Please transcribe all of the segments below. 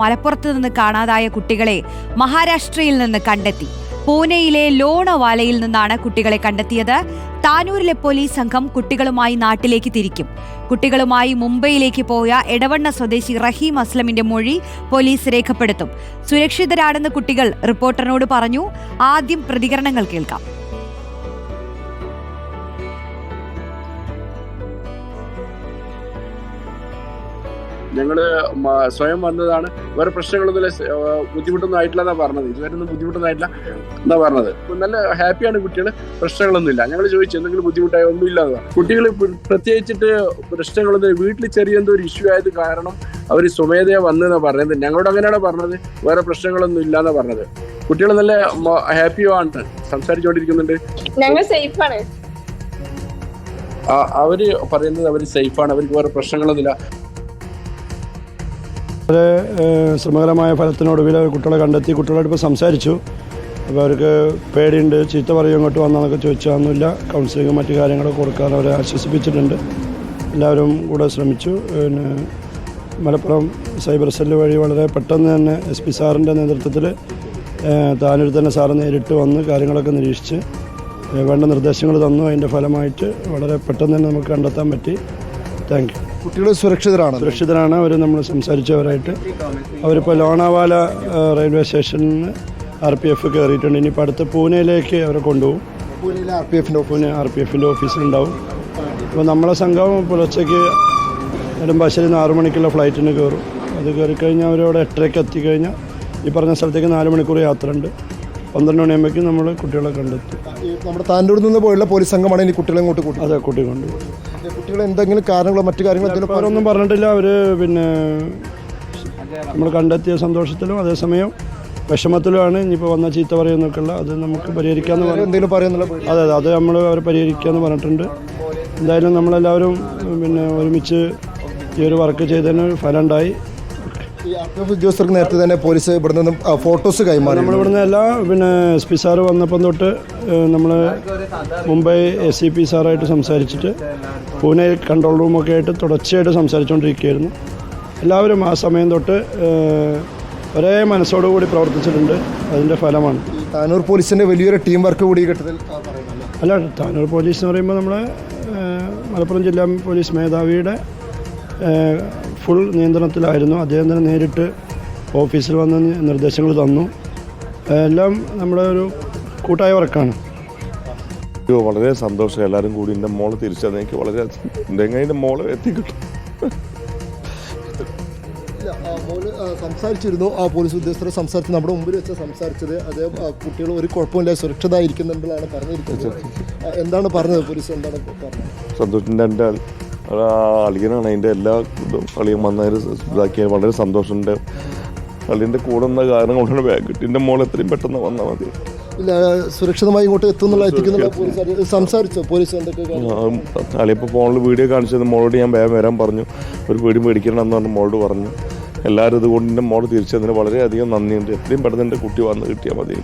മലപ്പുറത്ത് നിന്ന് കാണാതായ കുട്ടികളെ മഹാരാഷ്ട്രയിൽ നിന്ന് കണ്ടെത്തി. പൂനെയിലെ ലോണവാലയിൽ നിന്നാണ് കുട്ടികളെ കണ്ടെത്തിയത്. താനൂരിലെ പോലീസ് സംഘം കുട്ടികളുമായി നാട്ടിലേക്ക് തിരിക്കും. കുട്ടികളുമായി മുംബൈയിലേക്ക് പോയ എടവണ്ണ സ്വദേശി റഹീം അസ്ലമിന്റെ മൊഴി പോലീസ് രേഖപ്പെടുത്തും. സുരക്ഷിതരാണെന്ന് കുട്ടികൾ റിപ്പോർട്ടറിനോട് പറഞ്ഞു. ആദ്യം പ്രതികരണങ്ങൾ കേൾക്കാം. ഞങ്ങൾ മ- സ്വയം വന്നതാണ്. വേറെ പ്രശ്നങ്ങളൊന്നും ബുദ്ധിമുട്ടൊന്നും ആയിട്ടില്ല എന്നാ പറഞ്ഞത്. ഇതുവരെ ഒന്നും ബുദ്ധിമുട്ടൊന്നും ആയിട്ടില്ല എന്നാ പറഞ്ഞത്. നല്ല ഹാപ്പിയാണ് കുട്ടികൾ പ്രശ്നങ്ങളൊന്നും ഇല്ല ഞങ്ങൾ ചോദിച്ചു എന്തെങ്കിലും ബുദ്ധിമുട്ടായോ? ഒന്നും ഇല്ല കുട്ടികൾ പ്രത്യേകിച്ചിട്ട് പ്രശ്നങ്ങളൊന്നും വീട്ടിൽ ചെറിയ എന്തോ ഒരു ഇഷ്യൂ ആയത് കാരണം അവർ സ്വമേധയാ വന്നെന്നാ പറഞ്ഞത്. ഞങ്ങളോട് അങ്ങനെയാണ് പറഞ്ഞത്? വേറെ പ്രശ്നങ്ങളൊന്നും ഇല്ല എന്നാ പറഞ്ഞത്. കുട്ടികൾ നല്ല ഹാപ്പിയോ ആണ്. സംസാരിച്ചുകൊണ്ടിരിക്കുന്നുണ്ട് ഞങ്ങൾ അവർ പറയുന്നത് അവർ സേഫാണ്. അവർക്ക് വേറെ പ്രശ്നങ്ങളൊന്നുമില്ല. ഏഹ് ശ്രമകരമായ ഫലത്തിനൊടുവിൽ അവർ കുട്ടികളെ കണ്ടെത്തി കുട്ടികളോടൊപ്പം സംസാരിച്ചു. അപ്പോൾ അവർക്ക് പേടിയുണ്ട് ചീത്ത പറയും ഇങ്ങോട്ട് വന്നാന്നൊക്കെ ചോദിച്ചാൽ കൗൺസിലിങ്ങും മറ്റു കാര്യങ്ങളൊക്കെ കൊടുക്കാൻ അവരെ ആശ്വസിപ്പിച്ചിട്ടുണ്ട്. എല്ലാവരും കൂടെ ശ്രമിച്ചു. പിന്നെ മലപ്പുറം സൈബർ സെല്ല് വഴി വളരെ പെട്ടെന്ന് തന്നെ എസ് പി സാറിന്റെ നേതൃത്വത്തിൽ താനൊരു തന്നെ സാറ് നേരിട്ട് വന്ന് കാര്യങ്ങളൊക്കെ നിരീക്ഷിച്ച് വേണ്ട നിർദ്ദേശങ്ങൾ തന്നു. അതിന്റെ ഫലമായിട്ട് വളരെ പെട്ടെന്ന് തന്നെ നമുക്ക് കണ്ടെത്താൻ പറ്റി. താങ്ക് കുട്ടികൾ സുരക്ഷിതരാണ്. സുരക്ഷിതരാണ്. അവർ നമ്മൾ സംസാരിച്ചവരായിട്ട്. അവരിപ്പോൾ ലോണാവാല റെയിൽവേ സ്റ്റേഷനിൽ നിന്ന് ആർ പി എഫ് കയറിയിട്ടുണ്ട് ഇനിയിപ്പോൾ അടുത്ത് പൂനെയിലേക്ക് അവരെ കൊണ്ടുപോകും. പൂനെയിലെ ആർ പി എഫിന്റെ പൂനെ ആർ പി എഫിന്റെ ഓഫീസിലുണ്ടാവും. അപ്പോൾ നമ്മളെ സംഘം പുലർച്ചയ്ക്ക് നെടുമ്പാശ്ശേരി നിന്ന് ആറു മണിക്കുള്ള ഫ്ലൈറ്റിന് കയറും അത് കയറി കഴിഞ്ഞാൽ അവരവിടെ എട്ടരയ്ക്ക് എത്തിക്കഴിഞ്ഞാൽ ഈ പറഞ്ഞ സ്ഥലത്തേക്ക് നാല് മണിക്കൂർ യാത്ര ഉണ്ട് പന്ത്രണ്ട് മണിയാകുമ്പോഴേക്കും നമ്മൾ കുട്ടികളെ കണ്ടെത്തും. നമ്മുടെ താനൂരിൽ നിന്ന് പോയുള്ള പോലീസ് സംഘമാണ് ഇനി കുട്ടികളെ ഇങ്ങോട്ട് കൂട്ടി അതെ കുട്ടികൾ കൊണ്ടുപോകും കുട്ടികൾ എന്തെങ്കിലും കാരണങ്ങളോ മറ്റു കാര്യങ്ങളോ എന്തെങ്കിലും അവരൊന്നും പറഞ്ഞിട്ടില്ല. അവർ പിന്നെ നമ്മൾ കണ്ടെത്തിയ സന്തോഷത്തിലും അതേസമയം വിഷമത്തിലുമാണ്. ഇനിയിപ്പോൾ വന്ന ചീത്ത പറയുന്നൊക്കെയുള്ള അത് നമുക്ക് പരിഹരിക്കാമെന്ന് പറഞ്ഞു എന്തെങ്കിലും പറയുന്നുള്ള അതെ അതെ അത് നമ്മൾ അവർ പരിഹരിക്കാമെന്ന് പറഞ്ഞിട്ടുണ്ട്. എന്തായാലും നമ്മളെല്ലാവരും പിന്നെ ഒരുമിച്ച് ഈ ഒരു വർക്ക് ചെയ്തതിന് ഫലമുണ്ടായി ഈ ഉദ്യോഗസ്ഥർക്ക് നേരത്തെ തന്നെ പോലീസ് ഇവിടെ നിന്നും ഫോട്ടോസ് കൈമാറി നമ്മൾ നമ്മളിവിടുന്ന് എല്ലാ പിന്നെ എസ് പി സാറ് വന്നപ്പം തൊട്ട് നമ്മൾ മുംബൈ എസ് സി പി സാറായിട്ട് സംസാരിച്ചിട്ട് പൂനെ കൺട്രോൾ റൂമൊക്കെ ആയിട്ട് തുടർച്ചയായിട്ട് സംസാരിച്ചുകൊണ്ടിരിക്കുകയായിരുന്നു എല്ലാവരും ആ സമയം തൊട്ട് ഒരേ മനസ്സോടുകൂടി പ്രവർത്തിച്ചിട്ടുണ്ട്. അതിന്റെ ഫലമാണ്. താനൂർ പോലീസിന്റെ വലിയൊരു ടീം വർക്ക് കൂടി ഘട്ടത്തിൽ അല്ല താനൂർ പോലീസ് എന്ന് പറയുമ്പോൾ നമ്മൾ മലപ്പുറം ജില്ലാ പോലീസ് മേധാവിയുടെ ഫുൾ നിയന്ത്രണത്തിലായിരുന്നു. അദ്ദേഹം തന്നെ നേരിട്ട് ഓഫീസിൽ വന്ന് നിർദ്ദേശങ്ങൾ തന്നു. എല്ലാം നമ്മുടെ ഒരു കൂട്ടായ വർക്കാണ്. വളരെ സന്തോഷം. എല്ലാവരും കൂടി എന്റെ മോൾ തിരിച്ചത്. എനിക്ക് വളരെ എന്റെ എങ്ങനെ മോൾ എത്തിക്കിട്ടും സംസാരിച്ചിരുന്നു. ആ പോലീസ് ഉദ്യോഗസ്ഥരെ സംസാരിച്ച് നമ്മുടെ മുമ്പിൽ വെച്ച് സംസാരിച്ചത് അദ്ദേഹം കുട്ടികൾ ഒരു കുഴപ്പമില്ല സുരക്ഷിതമായിരിക്കുന്നുണ്ടെന്നാണ് പറഞ്ഞിരിക്കുന്നത്. എന്താണ് പറഞ്ഞത്? പോലീസ് എന്താണ് പറഞ്ഞത്? സന്തോഷിന്റെ എന്റെ അളിയനാണ് അതിന്റെ എല്ലാ ഇതും. അളിയൻ വന്നതിന് ഇതാക്കിയ വളരെ സന്തോഷമുണ്ട്. അളിയന്റെ കൂടെ നിന്ന കാരണം കൊണ്ടാണ് ബാഗ് കിട്ടി മോൾ എത്രയും പെട്ടെന്ന് വന്നാൽ മതി. ഇല്ല സുരക്ഷിതമായി ഇങ്ങോട്ട് എത്തുന്നുള്ള എത്തിക്കുന്നുള്ള സംസാരിച്ചോ? പോലീസ് എന്തൊക്കെ? അളിയപ്പോൾ ഫോണിൽ വീഡിയോ കാണിച്ചത് മോളോട് ഞാൻ വേഗം വരാൻ പറഞ്ഞു. ഒരു വീട് മേടിക്കണം എന്ന് പറഞ്ഞ് മോളോട് പറഞ്ഞു. എല്ലാവരും ഇതുകൊണ്ട് എന്റെ മോളെ തിരിച്ചതിന് വളരെയധികം നന്ദിയുണ്ട്. എത്രയും പെട്ടെന്ന് എന്റെ കുട്ടി വന്ന് കിട്ടിയാൽ മതി.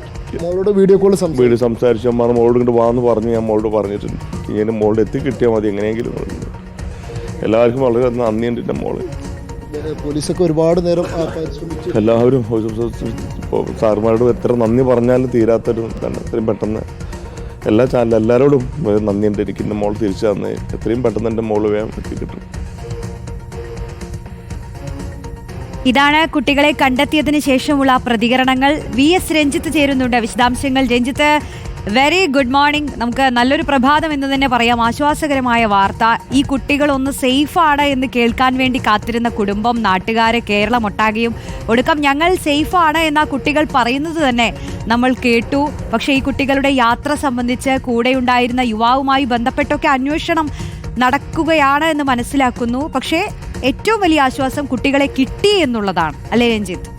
മോളോട് വീഡിയോ കോൾ വീഡിയോ സംസാരിച്ചു. അമ്മ മോളോട് ഇങ്ങോട്ട് വാന്ന് പറഞ്ഞു ഞാൻ മോളോട് പറഞ്ഞിട്ടുണ്ട്. ഇങ്ങനെ മോളോട് എത്തി കിട്ടിയാൽ മതി എങ്ങനെയെങ്കിലും. എല്ലാവർക്കും വളരെ നന്ദിയുണ്ട് എന്റെ മോൾ. പോലീസൊക്കെ ഒരുപാട് നേരം എല്ലാവരും സാറുമാരോട് എത്ര നന്ദി പറഞ്ഞാലും തീരാത്തൊരു ഇതാണ്. എത്രയും പെട്ടെന്ന് എല്ലാ ചാനലും എല്ലാവരോടും നന്ദി നന്ദിയുണ്ട്. എനിക്ക് എന്റെ മോൾ തിരിച്ചു തന്ന് എത്രയും പെട്ടെന്ന് എന്റെ മോൾ വേഗം എത്തിക്കിട്ടും ഇതാണ് കുട്ടികളെ കണ്ടെത്തിയതിന് ശേഷമുള്ള പ്രതികരണങ്ങൾ. വി എസ് രഞ്ജിത്ത് ചേരുന്നുണ്ട്. വിശദാംശങ്ങൾ രഞ്ജിത്ത് വെരി ഗുഡ് മോർണിംഗ് നമുക്ക് നല്ലൊരു പ്രഭാതം എന്ന് തന്നെ പറയാം. ആശ്വാസകരമായ വാർത്ത. ഈ കുട്ടികൾ ഒന്ന് സേഫാണ് എന്ന് കേൾക്കാൻ വേണ്ടി കാത്തിരുന്ന കുടുംബം നാട്ടുകാരെ കേരളം ഒട്ടാകെയും. ഒടുക്കം ഞങ്ങൾ സേഫാണ് എന്ന കുട്ടികൾ പറയുന്നത് തന്നെ നമ്മൾ കേട്ടു. പക്ഷേ ഈ കുട്ടികളുടെ യാത്ര സംബന്ധിച്ച് കൂടെയുണ്ടായിരുന്ന യുവാവുമായി ബന്ധപ്പെട്ടൊക്കെ അന്വേഷണം നടക്കുകയാണ് എന്ന് മനസ്സിലാക്കുന്നു. പക്ഷേ ഏറ്റവും വലിയ ആശ്വാസം കുട്ടികളെ കിട്ടി എന്നുള്ളതാണ്. അല്ലേ രഞ്ജിത്ത്?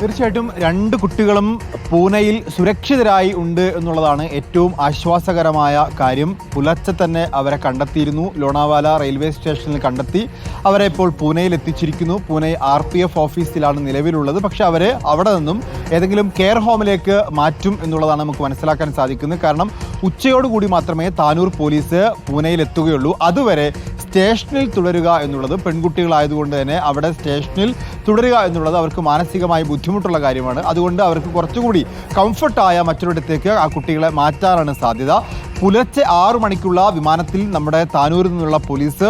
തീർച്ചയായിട്ടും രണ്ട് കുട്ടികളും പൂനെയിൽ സുരക്ഷിതരായി ഉണ്ട് എന്നുള്ളതാണ് ഏറ്റവും ആശ്വാസകരമായ കാര്യം. പുലർച്ചെ തന്നെ അവരെ കണ്ടെത്തിയിരുന്നു. ലോണാവാല റെയിൽവേ സ്റ്റേഷനിൽ കണ്ടെത്തി അവരെ ഇപ്പോൾ പൂനെയിൽ എത്തിച്ചിരിക്കുന്നു. പൂനെ ആർ പി എഫ് ഓഫീസിലാണ് നിലവിലുള്ളത്. പക്ഷെ അവരെ അവിടെ നിന്നും ഏതെങ്കിലും കെയർ ഹോമിലേക്ക് മാറ്റും എന്നുള്ളതാണ് നമുക്ക് മനസ്സിലാക്കാൻ സാധിക്കുന്നത്. കാരണം ഉച്ചയോടുകൂടി മാത്രമേ താനൂർ പോലീസ് പൂനെയിൽ എത്തുകയുള്ളൂ. അതുവരെ സ്റ്റേഷനിൽ തുടരുക എന്നുള്ളത് പെൺകുട്ടികളായതുകൊണ്ട് തന്നെ അവിടെ സ്റ്റേഷനിൽ തുടരുക എന്നുള്ളത് അവർക്ക് മാനസികമായി ബുദ്ധിമുട്ടുള്ള കാര്യമാണ്. അതുകൊണ്ട് അവർക്ക് കുറച്ചുകൂടി കംഫർട്ടായ മറ്റൊരിടത്തേക്ക് ആ കുട്ടികളെ മാറ്റാനാണ് സാധ്യത. പുലർച്ചെ ആറു മണിക്കുള്ള വിമാനത്തിൽ നമ്മുടെ താനൂരിൽ നിന്നുള്ള പോലീസ്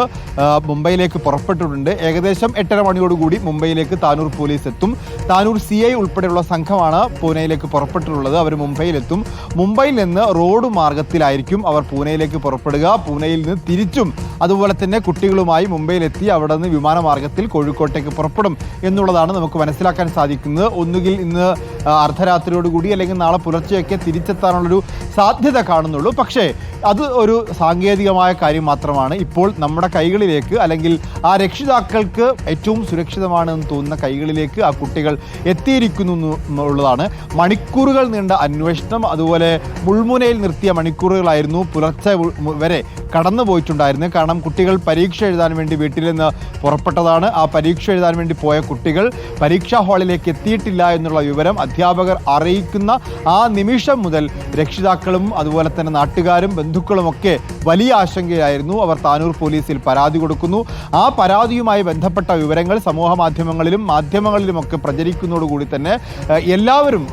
മുംബൈയിലേക്ക് പുറപ്പെട്ടിട്ടുണ്ട്. ഏകദേശം എട്ടര മണിയോടുകൂടി മുംബൈയിലേക്ക് താനൂർ പോലീസ് എത്തും. താനൂർ സി ഐ ഉൾപ്പെടെയുള്ള സംഘമാണ് പൂനെയിലേക്ക് പുറപ്പെട്ടിട്ടുള്ളത്. അവർ മുംബൈയിലെത്തും. മുംബൈയിൽ നിന്ന് റോഡ് മാർഗത്തിലായിരിക്കും അവർ പൂനെയിലേക്ക് പുറപ്പെടുക. പൂനെയിൽ നിന്ന് തിരിച്ചും അതുപോലെ തന്നെ കുട്ടികളുമായി മുംബൈയിലെത്തി അവിടെ നിന്ന് വിമാനമാർഗത്തിൽ കോഴിക്കോട്ടേക്ക് പുറപ്പെടും എന്നുള്ളതാണ് നമുക്ക് മനസ്സിലാക്കാൻ സാധിക്കുന്നത്. ഒന്നുകിൽ ഇന്ന് അർദ്ധരാത്രിയോടുകൂടി അല്ലെങ്കിൽ നാളെ പുലർച്ചെയൊക്കെ തിരിച്ചെത്താനുള്ളൊരു സാധ്യത കാണുന്നുള്ളൂ. പക്ഷേ അത് ഒരു സാങ്കേതികമായ കാര്യം മാത്രമാണ്. ഇപ്പോൾ നമ്മുടെ കൈകളിലേക്ക് അല്ലെങ്കിൽ ആ രക്ഷിതാക്കൾക്ക് ഏറ്റവും സുരക്ഷിതമാണെന്ന് തോന്നുന്ന കൈകളിലേക്ക് ആ കുട്ടികൾ എത്തിയിരിക്കുന്നു എന്നുള്ളതാണ് മണിക്കൂറുകൾ നീണ്ട അന്വേഷണം അതുപോലെ മുൾമുനയിൽ നിർത്തിയ മണിക്കൂറുകളായിരുന്നു പുലർച്ചെ വരെ കടന്നു പോയിട്ടുണ്ടായിരുന്നു കാരണം കുട്ടികൾ പരീക്ഷ എഴുതാൻ വേണ്ടി വീട്ടിൽ നിന്ന് പുറപ്പെട്ടതാണ്. ആ പരീക്ഷ എഴുതാൻ വേണ്ടി പോയ കുട്ടികൾ പരീക്ഷാ ഹാളിലേക്ക് എത്തിയിട്ടില്ല എന്നുള്ള വിവരം അധ്യാപകർ അറിയിക്കുന്ന ആ നിമിഷം മുതൽ രക്ഷിതാക്കളും അതുപോലെ തന്നെ നാട്ടുകാരും ബന്ധുക്കളുമൊക്കെ വലിയ ആശങ്കയായിരുന്നു. അവർ താനൂർ പോലീസിൽ പരാതി കൊടുക്കുന്നു. ആ പരാതിയുമായി ബന്ധപ്പെട്ട വിവരങ്ങൾ സമൂഹ മാധ്യമങ്ങളിലും മാധ്യമങ്ങളിലുമൊക്കെ പ്രചരിക്കുന്നതോടുകൂടി തന്നെ എല്ലാവരും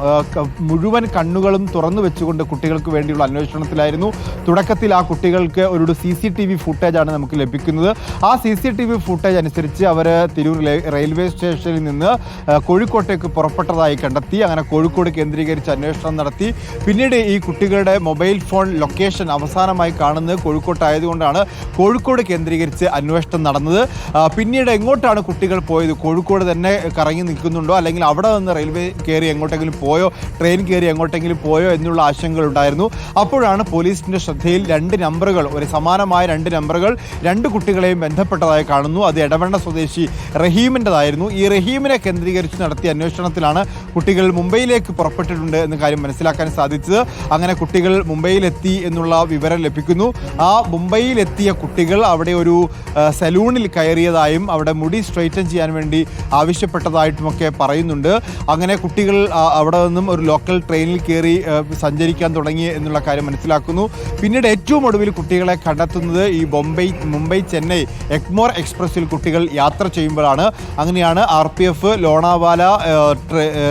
മുഴുവൻ കണ്ണുകളും തുറന്നു വെച്ചുകൊണ്ട് കുട്ടികൾക്ക് വേണ്ടിയുള്ള അന്വേഷണത്തിലായിരുന്നു. തുടക്കത്തിൽ ആ കുട്ടികൾക്ക് ഒരു സി സി ടി വി ഫുട്ടേജാണ് നമുക്ക് ലഭിക്കുന്നത്. ആ C C T V footage അനുസരിച്ച് അവർ തിരൂർ റെയിൽവേ സ്റ്റേഷനിൽ നിന്ന് കോഴിക്കോട്ടേക്ക് പുറപ്പെട്ടതായി കണ്ടെത്തി. അങ്ങനെ കോഴിക്കോട് കേന്ദ്രീകരിച്ച് അന്വേഷണം നടത്തി. പിന്നീട് ഈ കുട്ടികളുടെ മൊബൈൽ ഫോൺ ലൊക്കേഷൻ അവസാനമായി കാണുന്നത് കോഴിക്കോട്ടായതുകൊണ്ടാണ് കോഴിക്കോട് കേന്ദ്രീകരിച്ച് അന്വേഷണം നടന്നത്. പിന്നീട് എങ്ങോട്ടാണ് കുട്ടികൾ പോയത്? കോഴിക്കോട് തന്നെ കറങ്ങി നിൽക്കുന്നുണ്ടോ? അല്ലെങ്കിൽ അവിടെ നിന്ന് റെയിൽവേ കയറി എങ്ങോട്ടെങ്കിലും പോയോ? ട്രെയിൻ കയറി എങ്ങോട്ടെങ്കിലും പോയോ എന്നുള്ള ആശങ്കകൾ ഉണ്ടായിരുന്നു. അപ്പോഴാണ് പോലീസിന്റെ ശ്രദ്ധയിൽ രണ്ട് നമ്പറുകൾ ഒരു സമാനമായ രണ്ട് നമ്പറുകൾ രണ്ട് കുട്ടികളെയും ബന്ധപ്പെട്ടതായി കാണുന്നു. അത് ഇടവണ്ണ സ്വദേശി റഹീമിന്റെതായിരുന്നു ഈ റഹീമിനെ കേന്ദ്രീകരിച്ച് നടത്തിയ അന്വേഷണത്തിലാണ് കുട്ടികൾ മുംബൈയിലേക്ക് പുറപ്പെട്ടിട്ടുണ്ട് എന്ന കാര്യം മനസ്സിലാക്കാൻ സാധിച്ചത്. അങ്ങനെ കുട്ടികൾ മുംബൈയിലെത്തി എന്നുള്ള വിവരം ലഭിക്കുന്നു. ആ മുംബൈയിലെത്തിയ കുട്ടികൾ അവിടെ ഒരു സലൂണിൽ കയറിയതായും അവിടെ മുടി സ്ട്രൈറ്റൻ ചെയ്യാൻ വേണ്ടി ആവശ്യപ്പെട്ടതായിട്ടുമൊക്കെ പറയുന്നുണ്ട്. അങ്ങനെ കുട്ടികൾ അവിടെ നിന്നും ഒരു ലോക്കൽ ട്രെയിനിൽ കയറി സഞ്ചരിക്കാൻ തുടങ്ങി എന്നുള്ള കാര്യം മനസ്സിലാക്കുന്നു. പിന്നീട് ഏറ്റവും ഒടുവിൽ കുട്ടികളെ കണ്ടെത്തുന്നത് ഈ ബോംബെ മുംബൈ ചെന്നൈ എക്മോർ എക്സ്പ്രസ്സിൽ കുട്ടികൾ യാത്ര ചെയ്യുമ്പോഴാണ്. അങ്ങനെയാണ് R P F Lonavala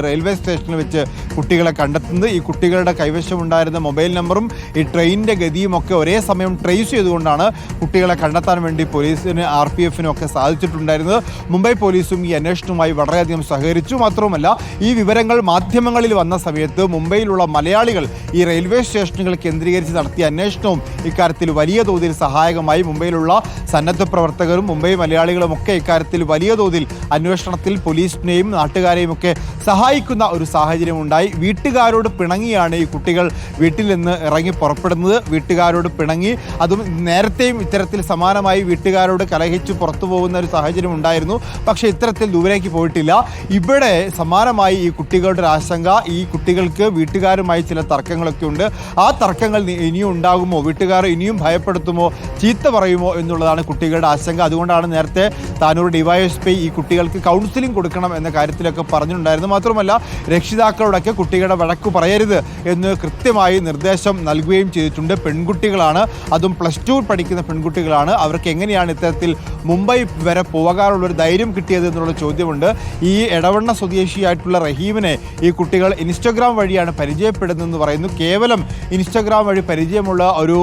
railway station സ്റ്റേഷനിൽ വെച്ച് കുട്ടികളെ കണ്ടെത്തുന്നത്. ഈ കുട്ടികളുടെ കൈവശമുണ്ടായിരുന്ന മൊബൈൽ നമ്പറും ഈ ട്രെയിനിന്റെ ഗതിയും ഒക്കെ ഒരേ സമയം ട്രേസ് ചെയ്തുകൊണ്ടാണ് കുട്ടികളെ കണ്ടെത്താൻ വേണ്ടി പോലീസിന് ആർ പി എഫിനും ഒക്കെ സാധിച്ചിട്ടുണ്ടായിരുന്നത്. മുംബൈ പോലീസും ഈ അന്വേഷണവുമായി വളരെയധികം സഹകരിച്ചു. മാത്രവുമല്ല ഈ വിവരങ്ങൾ മാധ്യമങ്ങളിൽ വന്ന സമയത്ത് മുംബൈയിലുള്ള മലയാളികൾ ഈ റെയിൽവേ സ്റ്റേഷനുകൾ കേന്ദ്രീകരിച്ച് നടത്തിയ അന്വേഷണവും ഇക്കാര്യത്തിൽ വലിയ തോതിൽ സഹായകമായി മുംബൈയിലുള്ള സന്നദ്ധ പ്രവർത്തകരും മുംബൈ മലയാളികളും ഒക്കെ ഇക്കാര്യത്തിൽ വലിയ തോതിൽ അന്വേഷണത്തിൽ പോലീസിനെയും നാട്ടുകാരെയും ഒക്കെ സഹായിക്കുന്ന ഒരു സാഹചര്യം ഉണ്ടായി. വീട്ടുകാരോട് പിണങ്ങിയാണ് ഈ കുട്ടികൾ വീട്ടിൽ നിന്ന് ഇറങ്ങി പുറപ്പെടുന്നത്. വീട്ടുകാരോട് പിണങ്ങി. അതും നേരത്തെയും ഇത്തരത്തിൽ സമാനമായി വീട്ടുകാരോട് കലഹിച്ച് പുറത്തു പോകുന്ന ഒരു സാഹചര്യം ഉണ്ടായിരുന്നു. പക്ഷേ ഇത്തരത്തിൽ ദൂരേക്ക് പോയിട്ടില്ല. ഇവിടെ സമാനമായി ഈ കുട്ടികളുടെ ആശങ്ക ഈ കുട്ടികൾക്ക് വീട്ടുകാരുമായി ചില തർക്കങ്ങളൊക്കെ ഉണ്ട്. ആ തർക്കങ്ങൾ ഇനിയും ഉണ്ടാകുമോ? വീട്ടുകാർ ഇനിയും ഭയപ്പെടുത്തുമോ? ചീത്ത പറയുമോ എന്നുള്ളതാണ് കുട്ടികളുടെ ആശങ്ക. അതുകൊണ്ടാണ് നേരത്തെ താനൂർ ഡിവൈഎസ്പി ഈ കുട്ടികൾക്ക് കൗൺസിലിംഗ് കൊടുക്കണം എന്ന കാര്യത്തിലൊക്കെ പറഞ്ഞിട്ടുണ്ടായിരുന്നു മാത്രമല്ല രക്ഷിതാക്കളോടൊക്കെ കുട്ടികളുടെ വഴക്ക് പറയരുത് എന്ന് കൃത്യമായി നിർദ്ദേശം നൽകുകയും ചെയ്തിട്ടുണ്ട്. പെൺകുട്ടികളാണ് അതും പ്ലസ് ടു പഠിക്കുന്ന പെൺകുട്ടികളാണ്. അവർക്ക് എങ്ങനെയാണ് ഇത്തരത്തിൽ മുംബൈ വരെ പോകാനുള്ള ഒരു ധൈര്യം കിട്ടിയത് എന്നുള്ള ചോദ്യമുണ്ട്. ഈ ഇടവണ്ണ സ്വദേശിയായിട്ടുള്ള റഹീമിനെ ഈ കുട്ടികൾ ഇൻസ്റ്റഗ്രാം വഴിയാണ് പരിചയപ്പെടുന്നതെന്ന് പറയുന്നു. കേവലം ഇൻസ്റ്റഗ്രാം വഴി പരിചയമുള്ള ഒരു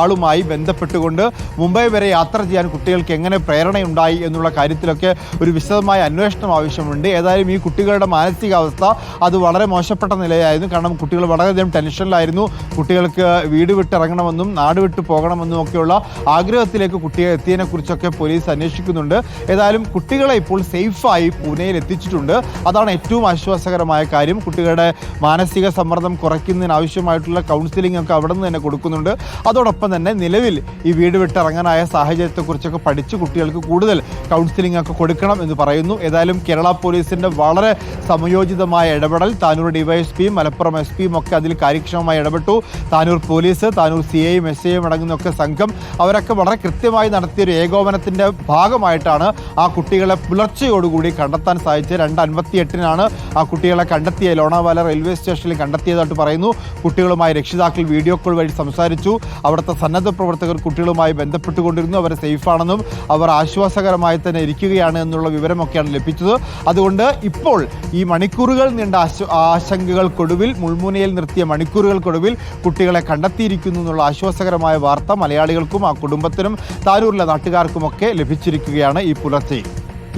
ആളുമായി ബന്ധപ്പെട്ടുകൊണ്ട് മുംബൈ വരെ യാത്ര ചെയ്യാൻ കുട്ടികൾക്ക് എങ്ങനെ പ്രേരണയുണ്ടായി എന്നുള്ള കാര്യത്തിലൊക്കെ ഒരു വിശദമായ അന്വേഷണം ആവശ്യമുണ്ട്. ഏതായാലും ഈ കുട്ടികളുടെ മാനസികാവസ്ഥ അത് വളരെ മോശപ്പെട്ട നിലയായിരുന്നു. കാരണം കുട്ടികൾ വളരെയധികം ടെൻഷനിലായിരുന്നു. കുട്ടികൾക്ക് വീട് വിട്ടിറങ്ങണമെന്നും നാട് വിട്ടു പോകണമെന്നും ഒക്കെയുള്ള ആഗ്രഹത്തിലേക്ക് കുട്ടിയെ എത്തിയതിനെ കുറിച്ചൊക്കെ പോലീസ് അന്വേഷിക്കുന്നുണ്ട്. ഏതായാലും കുട്ടികളെ ഇപ്പോൾ സേഫായി പൂനെയിൽ എത്തിച്ചിട്ടുണ്ട്. അതാണ് ഏറ്റവും ആശ്വാസകരമായ കാര്യം. കുട്ടികളുടെ മാനസിക സമ്മർദ്ദം കുറയ്ക്കുന്നതിനാവശ്യമായിട്ടുള്ള കൗൺസിലിംഗ് ഒക്കെ അവിടെ നിന്ന് തന്നെ കൊടുക്കുന്നുണ്ട്. അതോടൊപ്പം തന്നെ നിലവിൽ ഈ വീട് വിട്ടിറങ്ങാനായ സാഹചര്യത്തെക്കുറിച്ചൊക്കെ പഠിച്ച് കുട്ടികൾക്ക് കൂടുതൽ കൗൺസിലിംഗ് ഒക്കെ കൊടുക്കണം എന്ന് പറയുന്നു. ഏതായാലും കേരള പോലീസിന്റെ വളരെ സമയോചിതമായ ഇടപെടൽ. താനൂർ ഡിവൈഎസ്പിയും മലപ്പുറം എസ് പിയും ഒക്കെ അതിൽ കാര്യക്ഷമമായി ഇടപെട്ടു. താനൂർ പോലീസ് താനൂർ സി ഐയും എസ് ഐയും അടങ്ങുന്നൊക്കെ സംഘം അവരൊക്കെ വളരെ കൃത്യമായി നടത്തിയ ഒരു ഏകോപനത്തിന്റെ ഭാഗമായിട്ടാണ് ആ കുട്ടികളെ പുലർച്ചയോടുകൂടി കണ്ടെത്താൻ സാധിച്ചത്. രണ്ട് അൻപത്തി എട്ടിനാണ് ആ കുട്ടികളെ കണ്ടെത്തിയ ലോണാവാല റെയിൽവേ സ്റ്റേഷനിൽ കണ്ടെത്തിയതായിട്ട് പറയുന്നു. കുട്ടികളുമായി രക്ഷിതാക്കൾ വീഡിയോ കോൾ വഴി സംസാരിച്ചു. അവിടുത്തെ സന്നദ്ധ പ്രവർത്തകർ കുട്ടികളുമായി ബന്ധപ്പെട്ടുകൊണ്ടിരുന്നു. അവർ സേഫാണെന്നും അവർ ആശ്വാസകരമായി തന്നെ ഇരിക്കുകയാണ് എന്നുള്ള വിവരമൊക്കെയാണ് ലഭിച്ചത്. അതുകൊണ്ട് ഇപ്പോൾ ഈ മണിക്കൂറുകൾ നീണ്ട ആശ ആശങ്കകൾക്കൊടുവിൽ മുൾമുനയിൽ നിർത്തിയ മണിക്കൂറുകൾക്കൊടുവിൽ കുട്ടികളെ കണ്ടെത്തിയിരിക്കുന്നു എന്നുള്ള ആശ്വാസകരമായ വാർത്ത മലയാളികൾക്കും ആ കുടുംബത്തിനും താരൂരിലെ നാട്ടുകാർക്കുമൊക്കെ ലഭിച്ചിരിക്കുകയാണ് ഈ പുലർച്ചെ.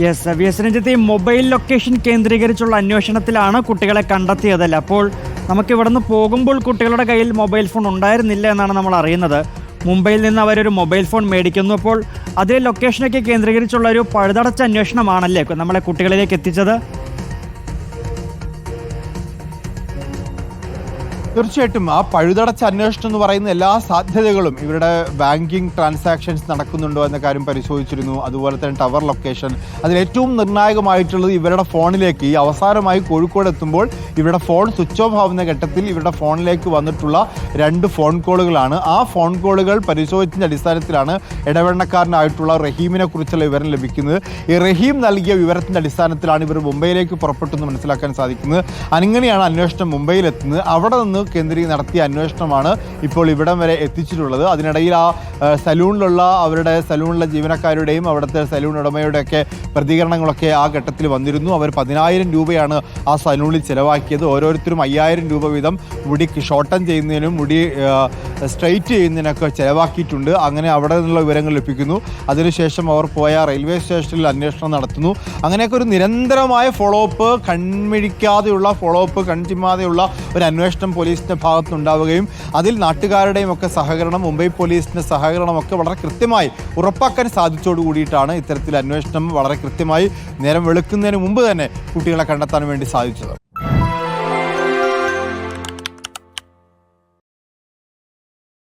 യെസ് വി എസ് രഞ്ജിത്ത് ഈ മൊബൈൽ ലൊക്കേഷൻ കേന്ദ്രീകരിച്ചുള്ള അന്വേഷണത്തിലാണ് കുട്ടികളെ കണ്ടെത്തിയതല്ല? അപ്പോൾ നമുക്ക് ഇവിടുന്ന് പോകുമ്പോൾ കുട്ടികളുടെ കയ്യിൽ മൊബൈൽ ഫോൺ ഉണ്ടായിരുന്നില്ല എന്നാണ് നമ്മൾ അറിയുന്നത്. മുംബൈയിൽ നിന്ന് അവരൊരു മൊബൈൽ ഫോൺ മേടിക്കുന്നു. അപ്പോൾ അതേ ലൊക്കേഷനൊക്കെ കേന്ദ്രീകരിച്ചുള്ള ഒരു പഴുതടച്ച അന്വേഷണമാണല്ലേ നമ്മളെ കുട്ടികളിലേക്ക് എത്തിച്ചത്? തീർച്ചയായിട്ടും ആ പഴുതടച്ച അന്വേഷണം എന്ന് പറയുന്ന എല്ലാ സാധ്യതകളും ഇവരുടെ ബാങ്കിങ് ട്രാൻസാക്ഷൻസ് നടക്കുന്നുണ്ടോ എന്ന കാര്യം പരിശോധിച്ചിരുന്നു. അതുപോലെ തന്നെ ടവർ ലൊക്കേഷൻ. അതിൽ ഏറ്റവും നിർണായകമായിട്ടുള്ളത് ഇവരുടെ ഫോണിലേക്ക് ഈ അവസാനമായി കോഴിക്കോട് എത്തുമ്പോൾ ഇവരുടെ ഫോൺ സ്വിച്ച് ഓഫ് ആവുന്ന ഘട്ടത്തിൽ ഇവരുടെ ഫോണിലേക്ക് വന്നിട്ടുള്ള രണ്ട് ഫോൺ കോളുകളാണ്. ആ ഫോൺ കോളുകൾ പരിശോധിച്ചതിന്റെ അടിസ്ഥാനത്തിലാണ് ഇടവെണ്ണക്കാരനായിട്ടുള്ള റഹീമിനെ കുറിച്ചുള്ള വിവരം ലഭിക്കുന്നത്. ഈ റഹീം നൽകിയ വിവരത്തിന്റെ അടിസ്ഥാനത്തിലാണ് ഇവർ മുംബൈയിലേക്ക് പുറപ്പെട്ടെന്ന് മനസ്സിലാക്കാൻ സാധിക്കുന്നത്. അങ്ങനെയാണ് അന്വേഷണം മുംബൈയിലെത്തുന്നത്. അവിടെ നിന്ന് കേന്ദ്രീ നടത്തിയ അന്വേഷണമാണ് ഇപ്പോൾ ഇവിടം വരെ എത്തിച്ചിട്ടുള്ളത്. അതിനിടയിൽ ആ സലൂണിലുള്ള അവരുടെ സലൂണിലെ ജീവനക്കാരുടെയും അവിടുത്തെ സലൂൺ ഉടമയുടെയൊക്കെ പ്രതികരണങ്ങളൊക്കെ ആ ഘട്ടത്തിൽ വന്നിരുന്നു. അവർ പതിനായിരം രൂപയാണ് ആ സലൂണിൽ ചിലവാക്കിയത്. ഓരോരുത്തരും അയ്യായിരം രൂപ വീതം മുടി ഷോർട്ടൻ ചെയ്യുന്നതിനും മുടി സ്ട്രൈറ്റ് ചെയ്യുന്നതിനൊക്കെ ചിലവാക്കിയിട്ടുണ്ട്. അങ്ങനെ അവിടെ നിന്നുള്ള വിവരങ്ങൾ ലഭിക്കുന്നു. അതിനുശേഷം അവർ പോയ റെയിൽവേ സ്റ്റേഷനിൽ അന്വേഷണം നടത്തുന്നു. അങ്ങനെയൊക്കെ ഒരു നിരന്തരമായ ഫോളോ അപ്പ് കൺമിഴിക്കാതെയുള്ള ഫോളോ അപ്പ് കൺചിമ്മാതെയുള്ള ഒരു അന്വേഷണം പോലീസിന്റെ ഭാഗത്തുനിന്നുണ്ടാവുകയും അതിൽ നാട്ടുകാരുടെയും ഒക്കെ സഹകരണം മുംബൈ പോലീസിന്റെ സഹകരണമൊക്കെ വളരെ കൃത്യമായി ഉറപ്പാക്കാൻ സാധിച്ചോടു കൂടിയിട്ടാണ് ഇത്തരത്തിൽ അന്വേഷണം വളരെ കൃത്യമായി നേരം വെളുക്കുന്നതിന് മുമ്പ് തന്നെ കുട്ടികളെ കണ്ടെത്താൻ വേണ്ടി സാധിച്ചത്.